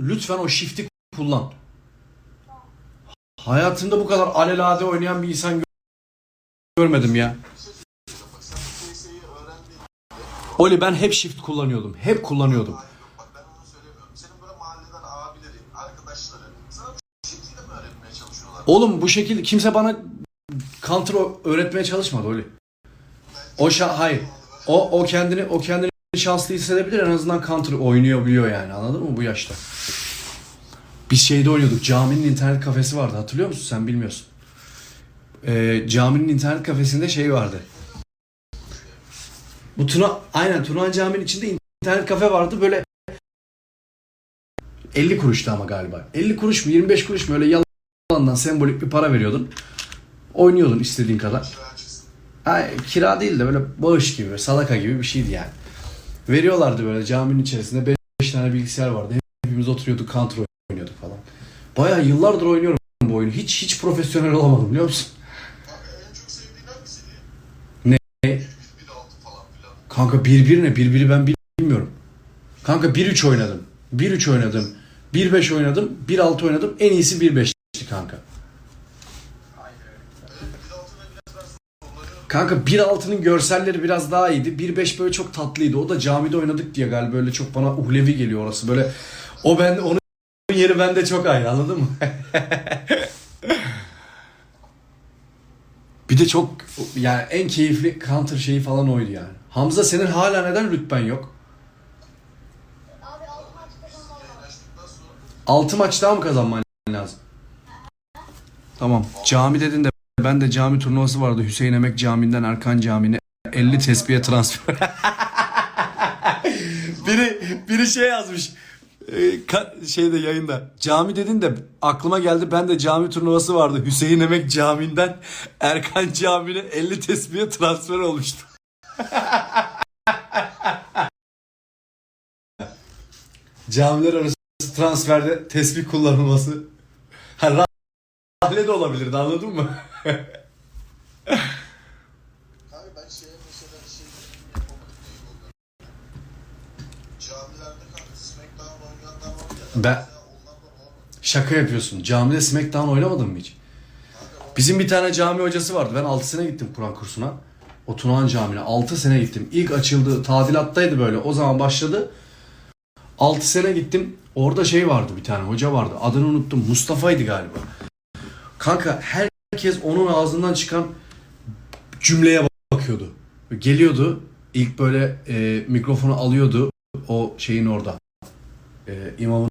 lütfen o shift'i kullan. Hayatımda bu kadar alelade oynayan bir insan gö- görmedim ya. Oli ben hep shift kullanıyordum. Hep kullanıyordum. Oğlum bu şekilde kimse bana counter öğretmeye çalışmadı Oli. O şa hayır. O o kendini o kendini şanslı hissedebilir en azından counter oynuyor biliyor yani anladın mı bu yaşta. Biz şeyde oynuyorduk. Caminin internet kafesi vardı. Hatırlıyor musun? Sen bilmiyorsun. Ee, caminin internet kafesinde şey vardı. Bu Tuna aynen Tuna Camii'nin içinde internet kafe vardı. Böyle 50 kuruştu ama galiba. 50 kuruş mu 25 kuruş mu öyle yalandan sembolik bir para veriyordun. Oynuyordun istediğin kadar. Ay, kira değil de böyle bağış gibi, salaka gibi bir şeydi yani. Veriyorlardı böyle caminin içerisinde 5 tane bilgisayar vardı. Hepimiz oturuyorduk, counter oynuyorduk falan. Bayağı yıllardır oynuyorum bu oyunu. Hiç hiç profesyonel olamadım biliyor musun? Ne? 1-6 falan filan. Kanka 1-1 ne? 1-1'i ben bilmiyorum. Kanka 1-3 oynadım. 1-3 oynadım. 1-5 oynadım. 1-6 oynadım. En iyisi 1-5'ti kanka. Kanka 1.6'nın görselleri biraz daha iyiydi. 1.5 böyle çok tatlıydı. O da camide oynadık diye galiba böyle çok bana uhlevi geliyor orası. Böyle o ben onun yeri bende çok ayrı anladın mı? bir de çok yani en keyifli counter şeyi falan oydu yani. Hamza senin hala neden rütben yok? Abi alt maç kazanmam lazım. Yayınlaştıktan sonra 6 maç daha mı kazanman lazım? Tamam. Cami dedin de ben de cami turnuvası vardı. Hüseyin Emek Camii'nden Erkan Camii'ne 50 tespihe transfer. biri biri şey yazmış. Ee, şeyde yayında. Cami dedin de aklıma geldi. Ben de cami turnuvası vardı. Hüseyin Emek Camii'nden Erkan Camii'ne 50 tespihe transfer olmuştu. Camiler arası transferde tesbih kullanılması. Ha, rahle de olabilirdi anladın mı? Abi ben şeye mesela şey yapamadım değil onları. Camilerde kanka Smackdown oynayanlar var ya. Ben- mesela. Şaka yapıyorsun. Camide Smackdown oynamadın mı hiç? Bizim bir tane cami hocası vardı. Ben 6 sene gittim Kur'an kursuna. O Tunağan Camii'ne 6 sene gittim. İlk açıldı, tadilattaydı böyle. O zaman başladı. 6 sene gittim. Orada şey vardı bir tane hoca vardı. Adını unuttum. Mustafa'ydı galiba. Kanka herkes onun ağzından çıkan cümleye bakıyordu. Geliyordu. İlk böyle e, mikrofonu alıyordu. O şeyin orada. E, imamın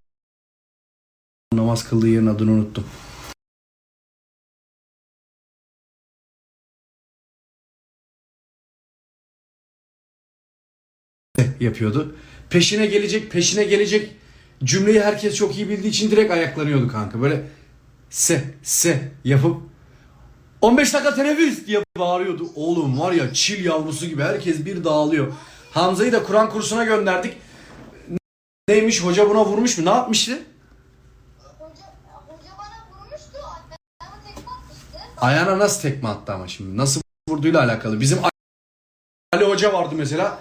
namaz kıldığı yerin adını unuttum. yapıyordu. Peşine gelecek, peşine gelecek cümleyi herkes çok iyi bildiği için direkt ayaklanıyordu kanka. Böyle se se yapıp 15 dakika teneffüs diye bağırıyordu. Oğlum var ya çil yavrusu gibi herkes bir dağılıyor. Hamza'yı da Kur'an kursuna gönderdik. Neymiş hoca buna vurmuş mu? Ne yapmıştı? Hoca, hoca bana vurmuştu. Tekme atmıştı. Ayağına nasıl tekme attı ama şimdi? Nasıl vurduğuyla alakalı. Bizim Ali Hoca vardı mesela.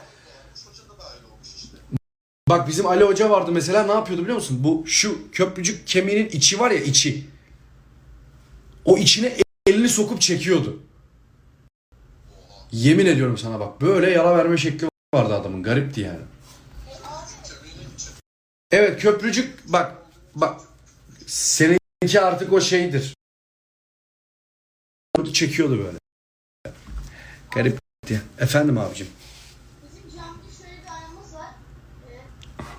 Bak bizim Ali Hoca vardı mesela ne yapıyordu biliyor musun? Bu şu köprücük kemiğinin içi var ya içi. O içine elini sokup çekiyordu. Yemin ediyorum sana bak böyle yara verme şekli vardı adamın garipti yani. Evet köprücük bak bak seninki artık o şeydir. Çekiyordu böyle. Garipti. Efendim abicim. Ee,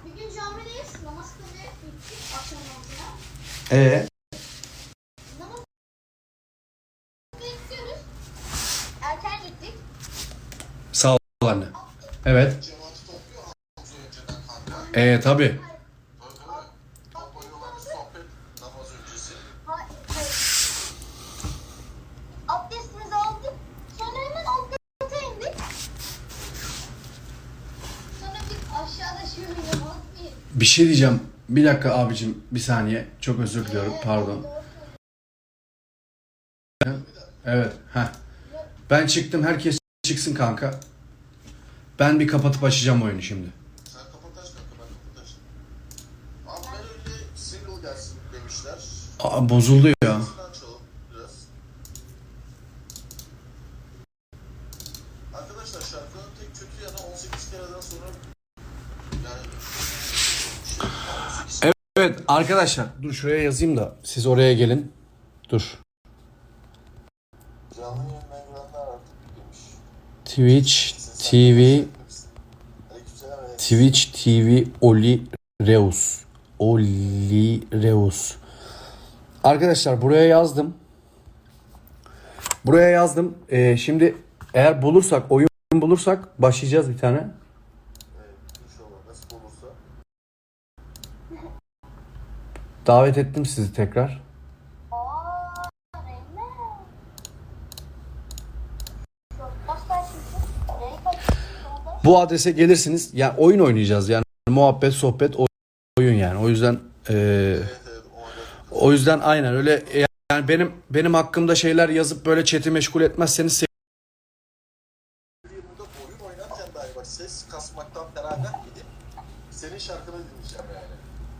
bir gün camideyiz. Namaz kılmaya gittik. Akşam namazına. Ee Namaz kılmaya gidiyoruz. Erken gittik. sağ ol anne. Evet. Cemaati topluyor Hamza önceden kanka. Ee tabi. Böyle böyle. Toplanıyorlar sohbet namaz öncesi. Ha- hayır. Abdestimizi aldık. Sonra hemen alt şöyle namaz bir Bir şey diyeceğim. Bir dakika abicim bir saniye. Çok özür diliyorum pardon. Evet. Heh. Ben çıktım herkes çıksın kanka. Ben bir kapatıp açacağım oyunu şimdi. Sen kapat aç kanka ben kapat aç. Abi ben öyle nasıl gelsin demişler. Aa, bozuldu ya. Açalım biraz. Arkadaşlar şarkının tek kötü yanı 18 kereden sonra yani şey, 18 Evet arkadaşlar dur şuraya yazayım da siz oraya gelin. Dur. canlı. Twitch TV. Twitch TV Oli Reus. Oli Reus. Arkadaşlar buraya yazdım. Buraya yazdım. Ee, şimdi eğer bulursak, oyun bulursak başlayacağız bir tane. Davet ettim sizi tekrar. Aa, Reyna. Çok bastar şimdi. Nereye kaçıyorsun orada? Bu adrese gelirsiniz. Yani oyun oynayacağız. Yani muhabbet, sohbet, oy- oyun yani. O yüzden evet o yüzden aynen öyle yani benim benim hakkımda şeyler yazıp böyle chat'i meşgul etmezseniz.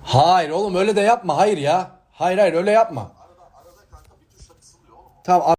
Hayır oğlum öyle de yapma. Hayır ya. Hayır hayır öyle yapma. Arada arada kanka bir tuşla oğlum. Tamam